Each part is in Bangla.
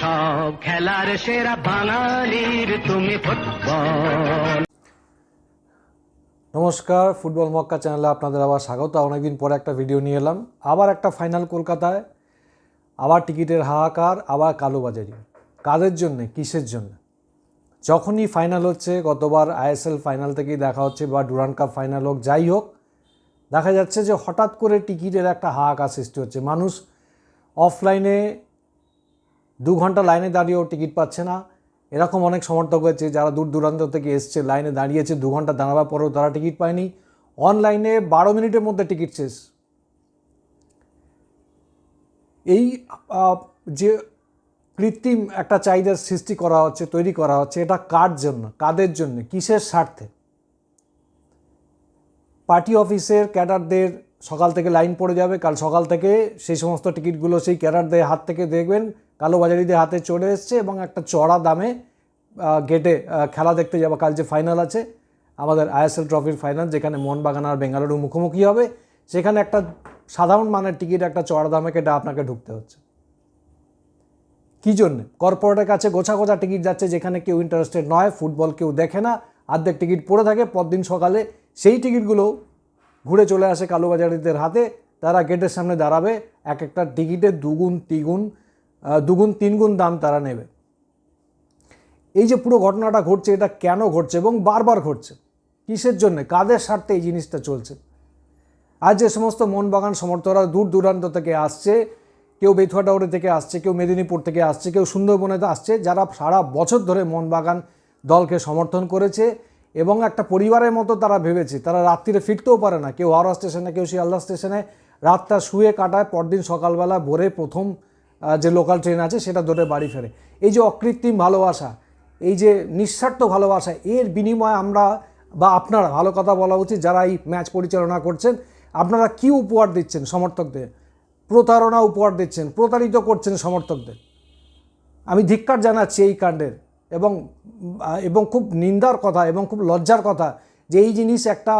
সব খেলার সেরা বাঙালির তুমি ফুটবল। নমস্কার, ফুটবল মক্কা চ্যানেলে আপনাদের আবার স্বাগত। অনেকদিন পরে একটা ভিডিও নিয়ে এলাম। আবার একটা ফাইনাল কলকাতায়। আবার টিকিটের হাহাকার, আবার কালোবাজারি। কাদের জন্যে? কিসের জন্য? যখনই ফাইনাল হচ্ছে, গতবার আইএসএল ফাইনাল থেকেই দেখা হচ্ছে বা ডুরান কাপ ফাইনাল হোক, যাই হোক, দেখা যাচ্ছে যে হঠাৎ করে টিকিটের একটা হাহাকার সৃষ্টি হচ্ছে। মানুষ অফলাইনে দু ঘণ্টা লাইনে দাঁড়িয়েও টিকিট পাচ্ছে না। এরকম অনেক সমর্থক হয়েছে যারা দূর দূরান্ত থেকে এসছে, লাইনে দাঁড়িয়েছে, দু ঘণ্টা দাঁড়াবার পরেও তারা টিকিট পায়নি। অনলাইনে বারো মিনিটের মধ্যে টিকিট শেষ। এই যে কৃত্রিম একটা চাহিদার সৃষ্টি করা হচ্ছে, তৈরি করা হচ্ছে, এটা কার জন্য, কাদের জন্য, কিসের স্বার্থে? পার্টি অফিসের ক্যাডারদের সকাল থেকে লাইন পড়ে যাবে, কাল সকাল থেকে সেই সমস্ত টিকিটগুলো সেই ক্যাডারদের হাত থেকে দেখবেন কালোবাজারিদের হাতে চলে এসছে এবং একটা চড়া দামে গেটে খেলা দেখতে যাব কাল যে ফাইনাল আছে, আমাদের আইএসএল ট্রফির ফাইনাল যেখানে মোহনবাগান আর বেঙ্গালুরু মুখোমুখি হবে, সেখানে একটা সাধারণ মানের টিকিট একটা চড়া দামে কেটে আপনাকে ঢুকতে হচ্ছে। কী জন্যে? কর্পোরেটের কাছে গোছা গোছা টিকিট যাচ্ছে, যেখানে কেউ ইন্টারেস্টেড নয় ফুটবল কেউ দেখে না অর্ধেক টিকিট পড়ে থাকে, পরদিন সকালে সেই টিকিটগুলো ঘুরে চলে আসে কালোবাজারিদের হাতে, তারা গেটের সামনে দাঁড়াবে, এক একটা টিকিটে দুগুণ, তিগুণ দুগুণ, তিনগুণ দাম তারা নেবে। এই যে পুরো ঘটনাটা ঘটছে, এটা কেন ঘটছে এবং বারবার ঘটছে? কিসের জন্য? কাদের স্বার্থে এই জিনিসটা চলছে? আজ যে সমস্ত মোহনবাগান সমর্থকরা দূর দূরান্ত থেকে আসছে, কেউ বেথুয়াডাউরি থেকে আসছে, কেউ মেদিনীপুর থেকে আসছে, কেউ সুন্দরবনেতে আসছে, যারা সারা বছর ধরে মোহনবাগান দলকে সমর্থন করেছে এবং একটা পরিবারের মতো তারা ভেবেছে। তারা রাত্রিরে ফিরতেও পারে না। কেউ হাওড়া স্টেশনে, কেউ শিয়ালদা স্টেশনে রাতটা শুয়ে কাটায়। পরদিন সকালবেলা ভোরে প্রথম যে লোকাল ট্রেন আছে, সেটা ধরে বাড়ি ফেরে। এই যে অকৃত্রিম ভালোবাসা, এই যে নিঃস্বার্থ ভালোবাসা, এর বিনিময়ে আমরা বা আপনারা, ভালো কথা বলা উচিত, যারা এই ম্যাচ পরিচালনা করছেন, আপনারা কি উপহার দিচ্ছেন সমর্থকদের? প্রতারণা উপহার দিচ্ছেন, প্রতারিত করছেন সমর্থকদের। আমি ধিক্কার জানাচ্ছি এই কাণ্ডের এবং এবং খুব নিন্দার কথা এবং খুব লজ্জার কথা যে এই জিনিস একটা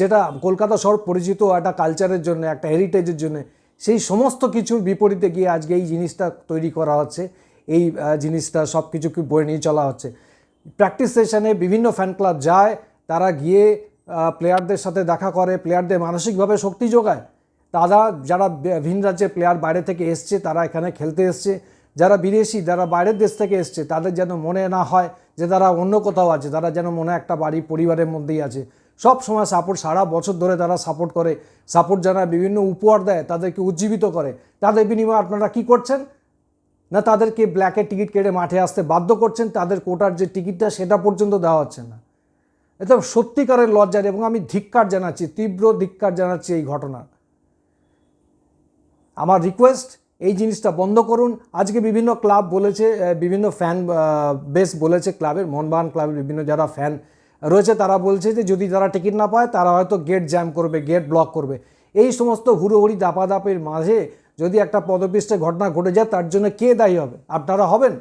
যেটা কলকাতা শহর পরিচিত একটা কালচারের জন্য, একটা হেরিটেজের জন্য সেই সমস্ত কিছুর বিপরীতে গিয়ে আজকে এই জিনিসটা তৈরি করা হচ্ছে। এই জিনিসটা সব কিছুকে বয়ে নিয়ে চলা হচ্ছে। প্র্যাকটিস সেশনে বিভিন্ন ফ্যান ক্লাব যায়, তারা গিয়ে প্লেয়ারদের সাথে দেখা করে প্লেয়ারদের মানসিকভাবে শক্তি যোগায়। তারা, যারা ভিন রাজ্যের প্লেয়ার বাইরে থেকে এসছে, তারা এখানে খেলতে এসছে। যারা বিদেশি, যারা বাইরের দেশ থেকে এসছে, তাদের যেন মনে না হয় যে তারা অন্য কোথাও আছে, তারা যেন মনে একটা বাড়ি পরিবারের মধ্যেই আছে। সব সময় সাপোর্ট সারা বছর ধরে তারা সাপোর্ট করে সাপোর্ট জানায়, বিভিন্ন উপহার দেয়, তাদেরকে উজ্জীবিত করে। তাদের বিনিময়ে আপনারা কি করছেন? না তাদেরকে ব্ল্যাকে টিকিট কেটে মাঠে আসতে বাধ্য করছেন? তাদের কোটার যে টিকিটটা সেটা পর্যন্ত দেওয়া হচ্ছে না। এটা সত্যিকারের লজ্জার এবং আমি ধিক্কার জানাচ্ছি, তীব্র ধিক্কার জানাচ্ছি এই ঘটনা। আমার রিকোয়েস্ট এই জিনিসটা বন্ধ করুন। আজকে বিভিন্ন ক্লাব বলেছে বিভিন্ন ফ্যান বেস বলেছে ক্লাবের মোহনবাগান ক্লাবের বিভিন্ন যারা ফ্যান রয়েছে, তারা বলছে যে যদি তারা টিকিট না পায়, তারা হয়তো গেট জ্যাম করবে, গেট ব্লক করবে। এই সমস্ত হুড়োহুড়ি, দাপাদাপের মাঝে যদি একটা পদপিষ্টে ঘটনা ঘটে যায়, তার জন্য কে দায়ী হবে? আপনারা হবেন?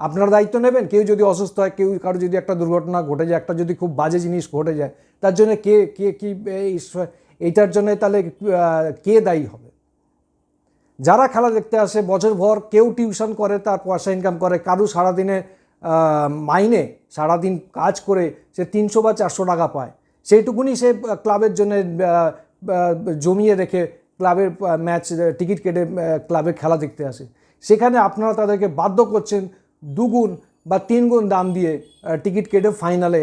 আপনারা দায়িত্ব নেবেন? কেউ যদি অসুস্থ হয়, কেউ কারও যদি একটা দুর্ঘটনা ঘটে যায়, একটা যদি খুব বাজে জিনিস ঘটে যায়, তার জন্য কে কে, কি, এই এইটার জন্য তাহলে কে দায়ী হবে? যারা খেলা দেখতে আসে বছরভর কেউ টিউশন করে, তার পয়সা ইনকাম করে, কারু সারাদিনে মাইনে সারাদিন কাজ করে সে তিনশো বা চারশো টাকা পায়। সেইটুকুনি সে ক্লাবের জন্য জমিয়ে রেখে ক্লাবের ম্যাচ টিকিট কেটে ক্লাবে খেলা দেখতে আসে। সেখানে আপনারা তাদেরকে বাধ্য করছেন দুগুণ বা তিনগুণ দাম দিয়ে টিকিট কেটে ফাইনালে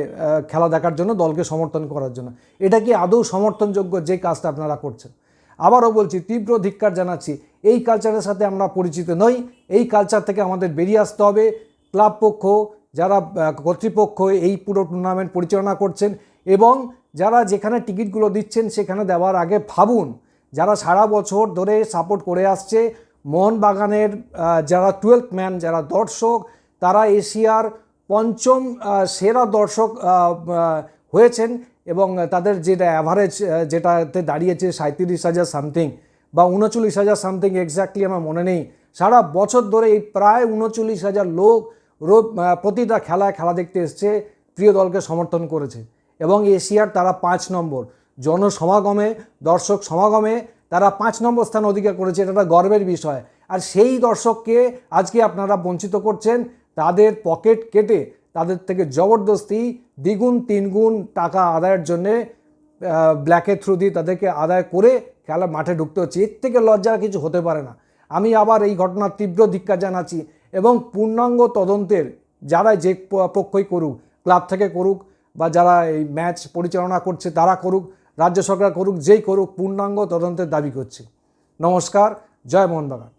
খেলা দেখার জন্য, দলকে সমর্থন করার জন্য। এটা কি আদৌ সমর্থনযোগ্য যে কাজটা আপনারা করছেন? আবারও বলছি, তীব্র ধিক্কার জানাচ্ছি, এই কালচারের সাথে আমরা পরিচিত নই। এই কালচার থেকে আমাদের বেরিয়ে আসতে হবে। ক্লাব পক্ষ, যারা কর্তৃপক্ষ এই পুরো টুর্নামেন্ট পরিচালনা করছেন এবং যারা যেখানে টিকিটগুলো দিচ্ছেন সেখানে দেওয়ার আগে ভাবুন, যারা সারা বছর ধরে সাপোর্ট করে আসছে, মোহনবাগানের যারা টুয়েলথ ম্যান যারা দর্শক, তারা এশিয়ার পঞ্চম সেরা দর্শক হয়েছেন এবং তাদের যেটা অ্যাভারেজ যেটাতে দাঁড়িয়েছে সাঁত্রিশ হাজার সামথিং বা উনচল্লিশ হাজার সামথিং এক্স্যাক্টলি আমার মনে নেই। সারা বছর ধরে এই প্রায় উনচল্লিশ হাজার লোক রোজ প্রতিটা খেলায় খেলা দেখতে এসছে, প্রিয় দলকে সমর্থন করেছে। এবং এশিয়ার তারা পাঁচ নম্বর। জনসমাগমে, দর্শক সমাগমে তারা পাঁচ নম্বর স্থান অধিকার করেছে, এটা একটা গর্বের বিষয়। আর সেই দর্শককে আজকে আপনারা বঞ্চিত করছেন, তাদের পকেট কেটে, তাদের থেকে জবরদস্তি দ্বিগুণ, তিনগুণ টাকা আদায়ের জন্যে ব্ল্যাকের থ্রু দিয়ে তাদেরকে আদায় করে খেলা মাঠে ঢুকতে হচ্ছে। এর থেকে লজ্জার কিছু হতে পারে না। আমি আবার এই ঘটনার তীব্র ধিক্কার জানাচ্ছি। এবং পূর্ণাঙ্গ তদন্তের যারা যে পক্ষই করুক, ক্লাব থেকে করুক বা যারা এই ম্যাচ পরিচালনা করছে তারা করুক, রাজ্য সরকার করুক, যেই করুক, পূর্ণাঙ্গ তদন্তের দাবি করছে। নমস্কার, জয় মোহনবাগান।